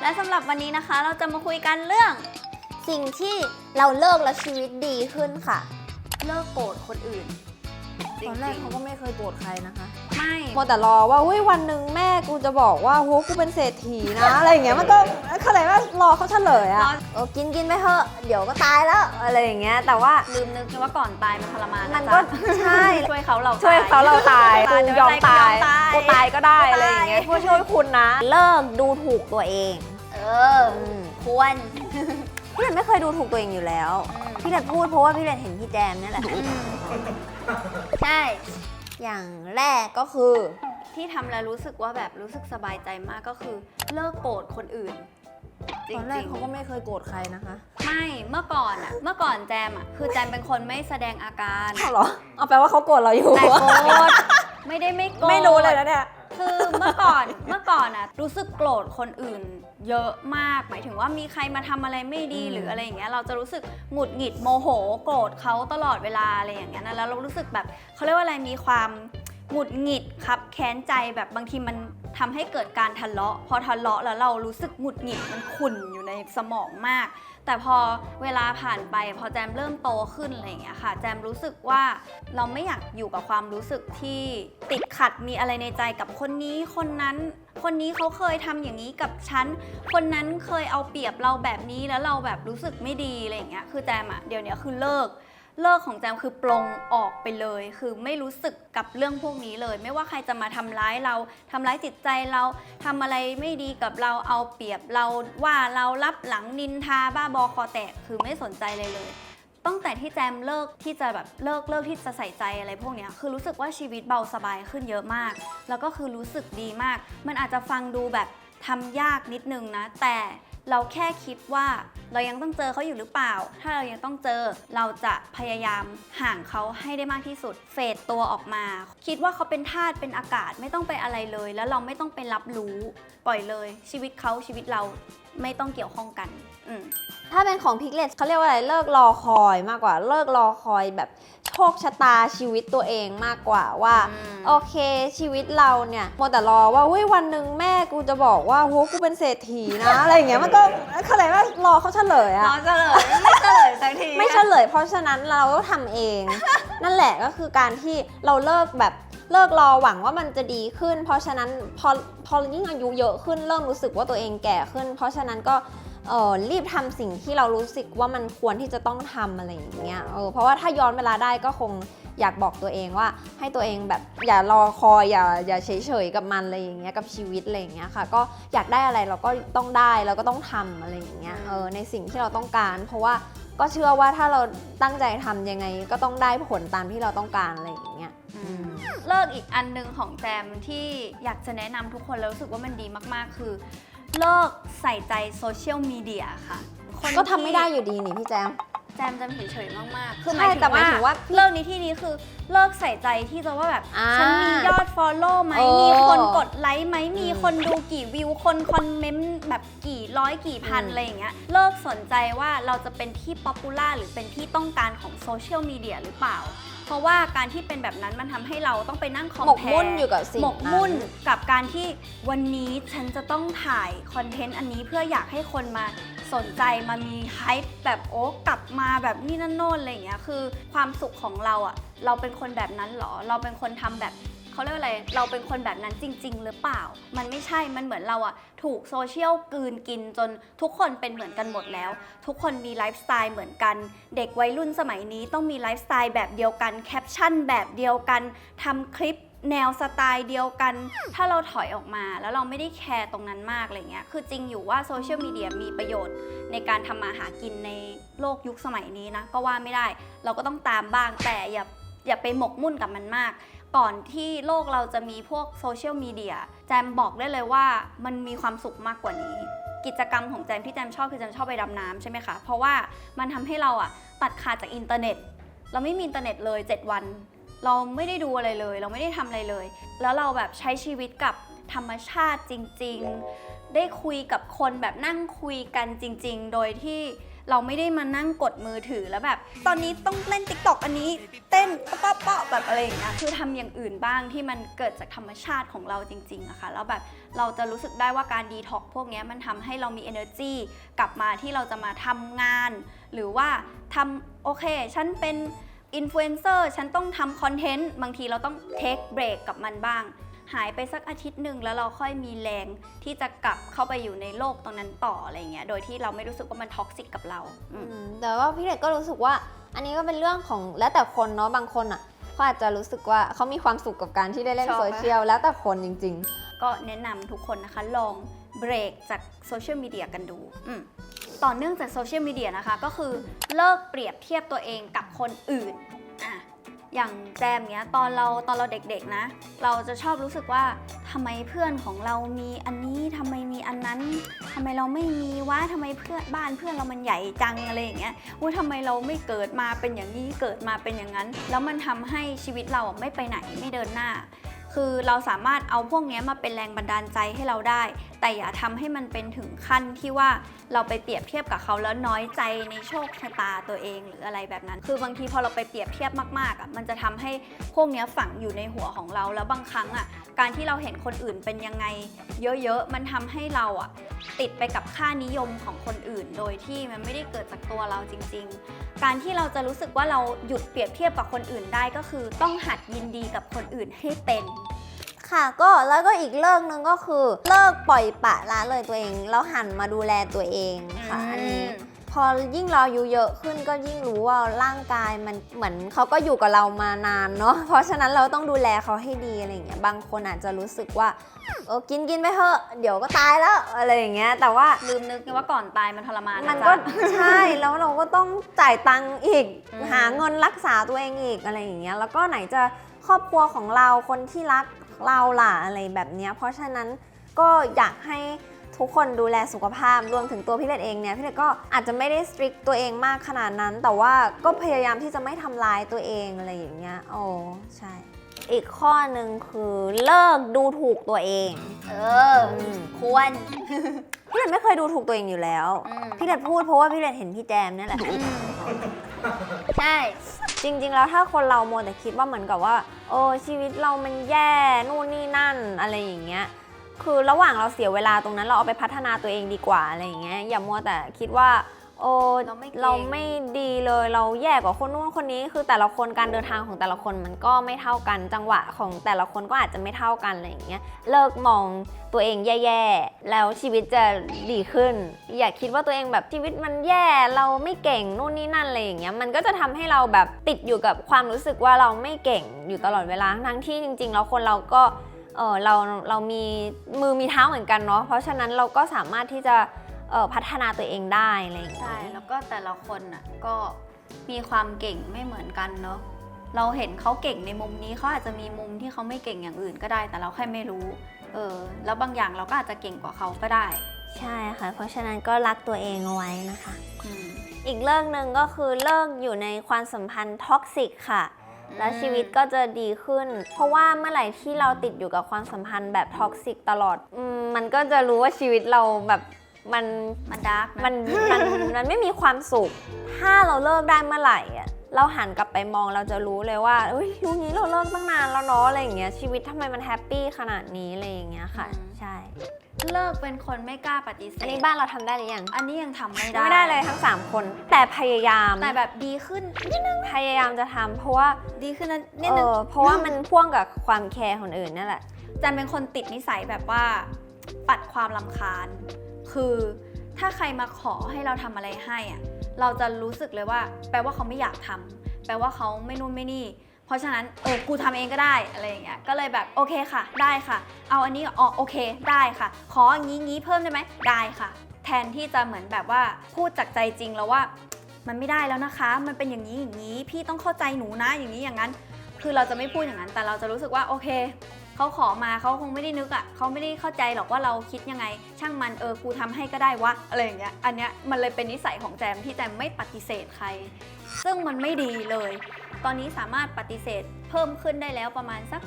และสำหรับวันนี้นะคะ เราจะมาคุยกันเรื่อง สิ่งที่เราเลิกแล้วชีวิตดีขึ้นค่ะ เลิกโกรธคนอื่นจตอนแรริกงเขาก็ไม่เคยโกรธใครนะคะ ๆไม่มัวแต่รอว่าเฮ้ยวันหนึ่งแม่กูจะบอกว่าโหกูเป็นเศรษฐีนะ อะไรอย่างเงี้ยมันก็เขาเลยว่ารอเขาเฉลยอะเออกินกินไปเถอะเดี๋ยวก็ตายแล้วอะไรอย่างเงี้ยแต่ว่าลืมนึกว่าก่อนตายมันทรมานมันนะก็จ๊ะใช่ช่วยเขาเราช่วยเขาเราตายตายกูยอมตายกูกูตาตายยก็ได้กูตายอะไรอย่างเงี้ยเพื่อช่วยคุณนะ เลิกดูถูกตัวเอง เออมควรพี่เรนไม่เคยดูถูกตัวเองอยู่แล้ว พี่เรนพูดเพราะว่าพี่เรนเห็นพี่แจมนี่แหละ ใช่ อย่างแรกก็คือที่ทำแล้วรู้สึกว่าแบบรู้สึกสบายใจมากก็คือ เลิกโกรธคนอื่นจริตงอนแรกเขาก็ไม่เคยโกรธใครนะคะ ๆไม่เมื่อก่อนอะเมื่อก่อนแจมอะคือแจมเป็นคนไม่แสดงอาการเอาเหรอ เอาแปลว่าเขาโกรธเราอยู่ แต่โกรธไม่ได้ไม่โกรธ ไม่รู้เลยนะเนี่ย คือเมื่อก่อนเมื่อก่อนอะรู้สึกโกรธคนอื่น เยอะมาก หมายถึงว่ามีใครมาทำอะไรไม่ดีอืมหรืออะไรอย่างเงี้ยเราจะรู้สึกหงุดหงิดโมโห โกรธเขาตลอดเวลาอะไรอย่างเงี้ยนะแล้วเรารู้สึกแบบเขาเรียกว่าอะไรมีความ หงุดหงิดครับแค้นใจแบบบางทีมันทำให้เกิดการทะเลาะ พอทะเลาะแล้วเรารู้สึกหงุดหงิดมันขุ่นอยู่ในสมองมาก แต่พอเวลาผ่านไป พอแจมเริ่มโตขึ้นอะไรอย่างเงี้ยค่ะ แจมรู้สึกว่าเราไม่อยากอยู่กับความรู้สึกที่ติดขัดมีอะไรในใจกับคนนี้คนนั้น คนนี้เขาเคยทำอย่างนี้กับฉัน คนนั้นเคยเอาเปรียบเราแบบนี้แล้วเราแบบรู้สึกไม่ดีอะไรอย่างเงี้ยคือแจมอะเดี๋ยวเนี้ยคือเลิก เลิกของแจมคือปลงออกไปเลย คือไม่รู้สึกกับเรื่องพวกนี้เลย ไม่ว่าใครจะมาทำร้ายเราทำร้ายจิตใจเราทำอะไรไม่ดีกับเราเอาเปรียบเราว่าเรารับหลังนินทาบ้าบอคอแตกคือไม่สนใจเลยเลย ตั้งแต่ที่แจมเลิกที่จะแบบเลิกเลิกที่จะใส่ใจอะไรพวกนี้คือรู้สึกว่าชีวิตเบาสบายขึ้นเยอะมาก แล้วก็คือรู้สึกดีมาก มันอาจจะฟังดูแบบทำยากนิดนึงนะ แต่ เราแค่คิดว่าเรายังต้องเจอเขาอยู่หรือเปล่า ถ้าเรายังต้องเจอ เราจะพยายามห่างเขาให้ได้มากที่สุด เฟดตัวออกมา คิดว่าเขาเป็นธาตุเป็นอากาศไม่ต้องไปอะไรเลย แล้วเราไม่ต้องไปรับรู้ ปล่อยเลย ชีวิตเขาชีวิตเราไม่ต้องเกี่ยวข้องกัน อืม ถ้าเป็นของพิกเลตเขาเรียกว่าอะไรเลิกรอคอยมากกว่าเลิกรอคอยแบบโชคชะตาชีวิตตัวเองมากกว่าว่าอืมโอเคชีวิตเราเนี่ยมัวแต่รอว่าเฮ้ยวันหนึ่งแม่กูจะบอกว่าโหกูเป็นเศรษฐีนะอะไรอย่างเงี้ยมันก็เขาเลยว่ารอเขาเฉลยอะ น้องเฉลยไม่เฉลยสักที ไม่เฉลยเพราะฉะนั้นเราก็ทำเอง นั่นแหละก็คือการที่เราเลิกแบบเลิกรอหวังว่ามันจะดีขึ้น เพราะฉะนั้นพอพอยิ่งอายุเยอะขึ้นเริ่มรู้สึกว่าตัวเองแก่ขึ้น เพราะฉะนั้นก็ เออรีบทำสิ่งที่เรารู้สึกว่ามันควรที่จะต้องทำอะไรอย่างเงี้ยเออเพราะว่าถ้าย้อนเวลาได้ก็คงอยากบอกตัวเองว่า ให้ตัวเองแบบอย่ารอคอยอย่าอย่าเฉยๆกับมันอะไรอย่างเงี้ยกับชีวิตอะไรอย่างเงี้ยค่ะ ก็อยากได้อะไรเราก็ต้องได้เราก็ต้องทำอะไรอย่างเงี้ยเออในสิ่งที่เราต้องการ เพราะว่าก็เชื่อว่าถ้าเราตั้งใจทำยังไงก็ต้องได้ผลตามที่เราต้องการอะไรอย่างเงี้ยเลิกอีกอันหนึ่งของแจมที่อยากจะแนะนำทุกคนแล้วรู้สึกว่ามันดีมากๆ คือ เลิกใส่ใจโซเชียลมีเดียค่ะคนก็ทำไม่ได้อยู่ดีนี่พี่แจม แจมจำเฉยๆมากๆ คือหใช่มายถึงแต่หมายว่าถึงว่าเลิกในที่นี้คือเลิกใส่ใจที่จะว่าแบบ อ่าฉันมียอด Follow ไหมเออมีคนกดไลค์ไหมมีอืมคนดูกี่วิว คนคอมเมนต์แบบกี่ร้อยกี่พันอืม อะไรอย่างเงี้ยเลิกสนใจว่าเราจะเป็นที่ป๊อปปูล่าหรือเป็นที่ต้องการของโซเชียลมีเดียหรือเปล่า เพราะว่าการที่เป็นแบบนั้นมันทำให้เราต้องไปนั่งคอมหมกแพมุ่นร์อยู่กับสิ่งหมกมุ่นนั้นกับการที่วันนี้ฉันจะต้องถ่ายคอนเทนต์อันนี้เพื่ออยากให้คนมา สนใจมามีไฮป์แบบโอ้กลับมาแบบนี่นั่นโน่นอะไรอย่างเงี้ยคือความสุขของเราอะเราเป็นคนแบบนั้นเหรอ เราเป็นคนทำแบบเขาเรียกอะไร เราเป็นคนแบบนั้นจริง ๆ หรือเปล่า มันไม่ใช่ มันเหมือนเราอะถูกโซเชียลกืนกินจนทุกคนเป็นเหมือนกันหมดแล้ว ทุกคนมีไลฟ์สไตล์เหมือนกัน เด็กวัยรุ่นสมัยนี้ต้องมีไลฟ์สไตล์แบบเดียวกัน แคปชั่นแบบเดียวกันทำคลิป แนวสไตล์เดียวกัน ถ้าเราถอยออกมาแล้วเราไม่ได้แคร์ตรงนั้นมากอะไรเงี้ย คือจริงอยู่ว่าโซเชียลมีเดียมีประโยชน์ในการทำมาหากินในโลกยุคสมัยนี้นะ ก็ว่าไม่ได้ เราก็ต้องตามบ้าง แต่อย่าอย่าไปหมกมุ่นกับมันมาก ก่อนที่โลกเราจะมีพวกโซเชียลมีเดีย แจมบอกได้เลยว่ามันมีความสุขมากกว่านี้กิจกรรมของแจมที่แจมชอบคือแจมชอบไปดำน้ำใช่ไหมคะ เพราะว่ามันทำให้เราอะตัดขาดจากอินเทอร์เน็ต เราไม่มีอินเทอร์เน็ตเลย 7 วัน เราไม่ได้ดูอะไรเลย เราไม่ได้ทำอะไรเลย แล้วเราแบบใช้ชีวิตกับธรรมชาติจริง ๆ ได้คุยกับคนแบบนั่งคุยกันจริง ๆ โดยที่เราไม่ได้มานั่งกดมือถือแล้วแบบ ตอนนี้ต้องเล่น t ิ k t o k อันนี้ เต้นเปาะเปาะแบบอะไรอย่างเงี้ยคือทำอย่างอื่นบ้างที่มันเกิดจากธรรมชาติของเราจริงๆอะค่ะแล้วแบบเราจะรู้สึกได้ว่าการดีท็อกพวกเนี้ยมันทำให้เรามี energy กลับมาที่เราจะมาทำงาน หรือว่าทำโอเค ฉันเป็น อินฟลูเอนเซอร์ฉันต้องทำคอนเทนต์บางทีเราต้องเทคเบรกกับมันบ้าง หายไปสักอาทิตย์หนึ่งแล้วเราค่อยมีแรงที่จะกลับเข้าไปอยู่ในโลกตรงนั้นต่ออะไรเงี้ยโดยที่เราไม่รู้สึกว่ามันท็อกซิกกับเราอืมอืมแต่ว่าพี่เด็กก็รู้สึกว่า อันนี้ก็เป็นเรื่องของแล้วแต่คนเนาะบางคนอะเขาอาจจะรู้สึกว่าเขามีความสุขกับการที่ได้เล่นชอบไหมโซเชียลแล้วแต่คนจริงก็แนะนำทุกคนนะคะลอง เบรกจากโซเชียลมีเดียกันดูต่อเนื่องจากโซเชียลมีเดียนะคะ ก็คือเลิกเปรียบเทียบตัวเองกับคนอื่นอะอย่างแจมเนี้ยตอนเราตอนเราเด็กๆนะ เราจะชอบรู้สึกว่าทำไมเพื่อนของเรามีอันนี้ทำไมมีอันนั้นทำไมเราไม่มีวะทำไมเพื่อนบ้านเพื่อนเรามันใหญ่จังอะไรอย่างเงี้ยอุ้ยทำไมเราไม่เกิดมาเป็นอย่างนี้เกิดมาเป็นอย่างนั้น แล้วมันทำให้ชีวิตเราไม่ไปไหนไม่เดินหน้า คือเราสามารถเอาพวกนี้มาเป็นแรงบันดาลใจให้เราได้ แต่อย่าทำให้มันเป็นถึงขั้นที่ว่าเราไปเปรียบเทียบกับเขาแล้วน้อยใจในโชคชะตาตัวเองหรืออะไรแบบนั้น คือบางทีพอเราไปเปรียบเทียบมากๆอะมันจะทำให้พวกนี้ฝังอยู่ในหัวของเราแล้วบางครั้งอะการที่เราเห็นคนอื่นเป็นยังไง เยอะๆมันทำให้เราอะติดไปกับค่านิยมของคนอื่น โดยที่มันไม่ได้เกิดจากตัวเราจริง ๆ การที่เราจะรู้สึกว่าเราหยุดเปรียบเทียบกับคนอื่นได้ก็คือต้องหัดยินดีกับคนอื่นให้เป็น ค่ะ ก็แล้วก็อีกเลิกหนึ่งก็คือ เลิกปล่อยปละละเลยตัวเองแล้วหันมาดูแลตัวเองค่ะอันนี้พอยิ่งเราอายุเยอะขึ้นก็ยิ่งรู้ว่าร่างกายมันเหมือนเขาก็อยู่กับเรามานานเนาะเพราะฉะนั้นเราต้องดูแลเขาให้ดีอะไรอย่างเงี้ยบางคนอาจจะรู้สึกว่าเออกินกินไปเถอะเดี๋ยวก็ตายแล้วอะไรอย่างเงี้ยแต่ว่าลืมนึกไงว่าก่อนตายมันทรมานนะมันก็จ๊ะใช่แล้วเราก็ต้องจ่ายตังค์อีกอืมหาเงินรักษาตัวเองอีกอะไรอย่างเงี้ยแล้วก็ไหนจะครอบครัวของเราคนที่รัก เราล่ะอะไรแบบเนี้ยเพราะฉะนั้นก็อยากให้ทุกคนดูแลสุขภาพรวมถึงตัวพี่เล็กเองเนี่ยพี่เล็กก็อาจจะไม่ได้สตริกตัวเองมากขนาดนั้น แต่ว่าก็พยายามที่จะไม่ทำลายตัวเองอะไรอย่างเงี้ยโอ้ใช่ อีกข้อหนึ่งคือเลิกดูถูกตัวเอง เออมควร พี่เล็กไม่เคยดูถูกตัวเองอยู่แล้ว อืม พี่เล็กพูดเพราะว่าพี่เล็กเห็นพี่แจมเนี่ยแหละ ใช่ จริง ๆ แล้วถ้าคนเราโมแต่คิดว่าเหมือนกับว่า โอ้ชีวิตเรามันแย่นู่นนี่นั่นอะไรอย่างเงี้ยคือระหว่างเราเสียเวลาตรงนั้นเราเอาไปพัฒนาตัวเองดีกว่าอะไรอย่างเงี้ยอย่ามัวแต่คิดว่า โอ้เราไม่เก่ง เราไม่ดีเลยเราแย่กว่าคนนู้นคนนี้ คือแต่ละคนการเดินทางของแต่ละคนมันก็ไม่เท่ากัน จังหวะของแต่ละคนก็อาจจะไม่เท่ากันอะไรอย่างเงี้ยเลิกมองตัวเองแย่ๆแล้วชีวิตจะดีขึ้น อย่าคิดว่าตัวเองแบบชีวิตมันแย่เราไม่เก่งนู่นนี่นั่นอะไรอย่างเงี้ยมันก็จะทำให้เราแบบติดอยู่กับความรู้สึกว่าเราไม่เก่งอยู่ตลอดเวลาทั้งที่จริง ๆ แล้วคนเราก็เออเราเรามีมือมีเท้าเหมือนกันเนาะเพราะฉะนั้นเราก็สามารถที่จะ เอ่อพัฒนาตัวเองได้อะไรอย่างเงี้ย ใช่แล้วก็แต่ละคนอะก็มีความเก่งไม่เหมือนกันเนาะเราเห็นเขาเก่งในมุมนี้เขาอาจจะมีมุมที่เขาไม่เก่งอย่างอื่นก็ได้ แต่เราแค่ไม่รู้เออแล้วบางอย่างเราก็อาจจะเก่งกว่าเขาก็ได้ใช่ค่ะ เพราะฉะนั้นก็รักตัวเองเอาไว้นะคะ อืมอีกเรื่องหนึ่งก็คือเลิกอยู่ในความสัมพันธ์ท็อกซิกค่ะ แล้วชีวิตก็จะดีขึ้น เพราะว่าเมื่อไหร่ที่เราติดอยู่กับความสัมพันธ์แบบท็อกซิกตลอดอมมันก็จะรู้ว่าชีวิตเราแบบ มันมันดาร์กนะมันมันมันไม่มีความสุข ถ้าเราเลิกได้เมื่อไหร่อะเราหันกลับไปมองเราจะรู้เลยว่าเอ้ยรู้นี้เราเลิกตั้งนานแล้วเนาะอะไรอย่างเงี้ยชีวิตทำไมมันแฮปปี้ขนาดนี้อะไรอย่างเงี้ยค่ะ ใช่ เลิกเป็นคนไม่กล้าปฏิเสธอันนี้บ้านเราทำได้หรือยังอันนี้ยังทำไม่ได้ไม่ได้เลยทั้ง 3 คน แต่พยายามแต่แบบดีขึ้นพยายามจะทำเพราะว่าดีขึ้นนะนิดเอนึง อเพราะว่ามันพ่วงกับความแคร์คนอื่นนั่นแหละ จันเป็นคนติดนิสัยแบบว่าปัดความลำคาญ คือถ้าใครมาขอให้เราทำอะไรให้อะเราจะรู้สึกเลยว่า แปลว่าเขาไม่อยากทำแปลว่าเขาไม่นู่นไม่นี่ เพราะฉะนั้นเออกูทำเองก็ได้อะไรอย่างเงี้ยก็เลยแบบโอเคค่ะ ได้ค่ะ เอาอันนี้อ๋อโอเคได้ค่ะ ขออย่างนี้งี้เพิ่มได้ไหมได้ค่ะ แทนที่จะเหมือนแบบว่าพูดจากใจจริงแล้วว่า มันไม่ได้แล้วนะคะ มันเป็นอย่างนี้อย่างนี้ พี่ต้องเข้าใจหนูนะอย่างนี้อย่างนั้น คือเราจะไม่พูดอย่างนั้นแต่เราจะรู้สึกว่าโอเค เขาขอมาเขาคงไม่ได้นึกอะ่ะเขาไม่ได้เข้าใจหรอกว่าเราคิดยังไง ช่างมันเออกูทำให้ก็ได้วะอะไรอย่างเงี้ยอันเนี้ยมันเลยเป็นนิสัยของแจมที่แจมไม่ปฏิเสธใคร ซึ่งมันไม่ดีเลย ตอนนี้สามารถปฏิเสธเพิ่มขึ้นได้แล้วประมาณสัก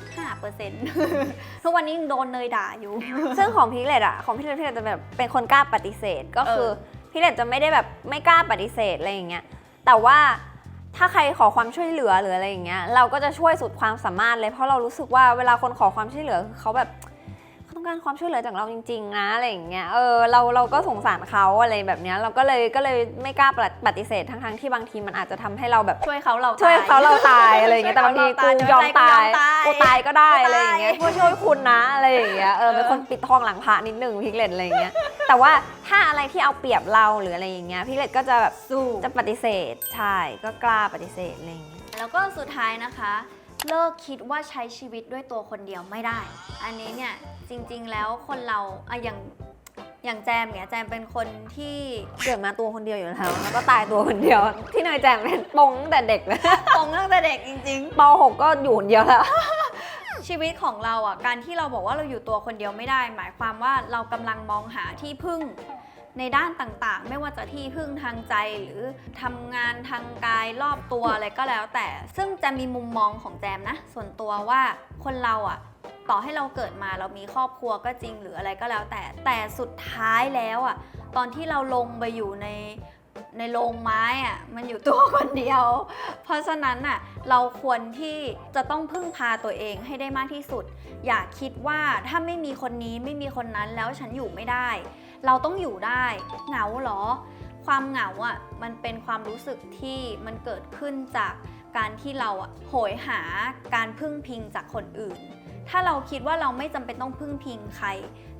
5%ทุกวันนี้ยังโดนเนยด่าอยู่ ซึ่งของพิกเลตอะของพี่เลตพี่เลตจะแบบเป็นคนกล้าปฏิเสธก็คือเอพี่เลดจะไม่ได้แบบไม่กล้าปฏิเสธอะไรอย่างเงี้ยแต่ว่า ถ้าใครขอความช่วยเหลือหรืออะไรอย่างเงี้ยเราก็จะช่วยสุดความสามารถเลยเพราะเรารู้สึกว่าเวลาคนขอความช่วยเหลือคือเขาแบบ ต้องการความช่วยเหลือจากเราจริง ๆ นะอะไรอย่างเงี้ยเออเราเราก็สงสารเขาอะไรแบบเนี้ยเราก็เลยก็เลยไม่กล้าปฏิเสธทั้งๆที่บางทีมันอาจจะทำให้เราแบบช่วยเขาเราช่วยตเขาเราตายอะไรอย่างเงี้ยแต่บางทีกูยอมตายกูกูตาตายยก็ได้กูตายอะไรอย่างเงี้ยเพื่อช่วยคุณนะอะไรอย่างเงี้ยเออเป็นคนปิดทองหลังพระนิดนึงพิกเลตอะไรอย่างเงี้ยแต่ว่าถ้าอะไรที่เอาเปรียบเราหรืออะไรอย่างเงี้ยพิกเลตก็จะแบบสู้จะปฏิเสธใช่ก็กล้าปฏิเสธอะไรอย่างเงี้ยแล้วก็สุดท้ายนะคะ เลิกคิดว่าใช้ชีวิตด้วยตัวคนเดียวไม่ได้ อันนี้เนี่ย จริง ๆ แล้วคนเราอะอย่างอย่างแจมเนี่ยแจมเป็นคนที่เกิดมาตัวคนเดียวอยู่แล้วแล้วก็ตายตัวคนเดียว ที่เนยแจมเป็นปงตั้งแต่เด็กเลยปงตั้งแต่เด็กจริงป .6 ก็อยู่คนเดียวแล้ว ๆ ชีวิตของเราอะการที่เราบอกว่าเราอยู่ตัวคนเดียวไม่ได้ หมายความว่าเรากำลังมองหาที่พึ่งในด้านต่างๆ ไม่ว่าจะที่พึ่งทางใจหรือทำงานทางกายรอบตัวอะไรก็แล้วแต่ ซึ่งจะมีมุมมองของแจมนะ ส่วนตัวว่าคนเราอะ ต่อให้เราเกิดมาเรามีครอบครัวก็จริงหรืออะไรก็แล้วแต่ แต่สุดท้ายแล้วอะตอนที่เราลงไปอยู่ในในโรงไม้อะมันอยู่ตัวคนเดียว เพราะฉะนั้นน่ะเราควรที่จะต้องพึ่งพาตัวเองให้ได้มากที่สุด อย่าคิดว่าถ้าไม่มีคนนี้ไม่มีคนนั้นแล้วฉันอยู่ไม่ได้ เราต้องอยู่ได้เหงาเหรอ ความเหงาอะมันเป็นความรู้สึกที่มันเกิดขึ้นจากการที่เราโหยหาการพึ่งพิงจากคนอื่น ถ้าเราคิดว่าเราไม่จำเป็นต้องพึ่งพิงใคร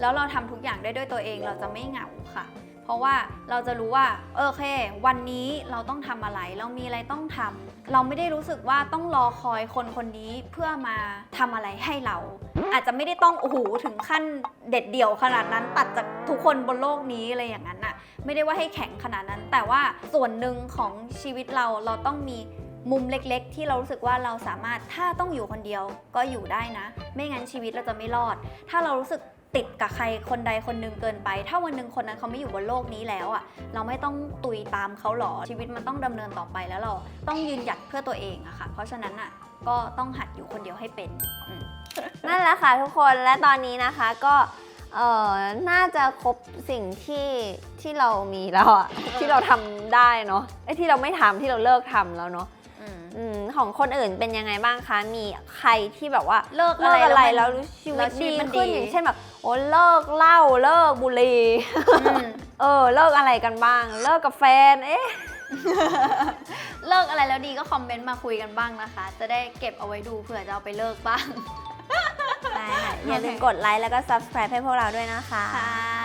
แล้วเราทำทุกอย่างได้ด้วยตัวเองเราจะไม่เหงาค่ะ เพราะว่าเราจะรู้ว่าเออโอเค วันนี้เราต้องทำอะไร เรามีอะไรต้องทำเราไม่ได้รู้สึกว่าต้องรอคอยคนคนนี้เพื่อมาทำอะไรให้เรา อาจจะไม่ได้ต้องโอ้โหถึงขั้นเด็ดเดี่ยวขนาดนั้นตัดจากทุกคนบนโลกนี้อะไรอย่างนั้นน่ะ ไม่ได้ว่าให้แข็งขนาดนั้น แต่ว่าส่วนหนึ่งของชีวิตเราเราต้องมี มุมเล็กๆ ที่เรารู้สึกว่าเราสามารถถ้าต้องอยู่คนเดียวก็อยู่ได้นะ ไม่งั้นชีวิตเราจะไม่รอด ถ้าเรารู้สึกติดกับใครคนใดคนหนึ่งเกินไป ถ้าวันหนึ่งคนนั้นเขาไม่อยู่บนโลกนี้แล้วอะ เราไม่ต้องตุยตามเขาหรอ ชีวิตมันต้องดำเนินต่อไปแล้วเราต้องยืนหยัดเพื่อตัวเองอะค่ะ เพราะฉะนั้นอะก็ต้องหัดอยู่คนเดียวให้เป็น นั่นแหละค่ะทุกคน และตอนนี้นะคะก็เออน่าจะครบสิ่งที่ที่เรามีแล้วอะที่เราทำได้เนาะไอ้ที่เราไม่ทำที่เราเลิกทำแล้วเนาะ อืมอืมของคนอื่นเป็นยังไงบ้างคะ มีใครที่แบบว่าเลิกเลิกอะไรแล้แล้ววมันรู้ชีวิแล้ตวชีวิดีตมันขึ้นดีอย่างเช่นแบบโอ้เลิกเหล้าเลิกบุหรี่อืมเออเลิกอะไรกันบ้าง เลิกกับแฟนเอ๊ะเลิกอะไรแล้วดีก็คอมเมนต์มาคุยกันบ้างนะคะ จะได้เก็บเอาไว้ดูเผื่อจะเอาไปเลิกบ้างได้ค่ะอย่าลืมกดไลค์แล้วก็ subscribe ให้พวกเราด้วยนะคะค่ะ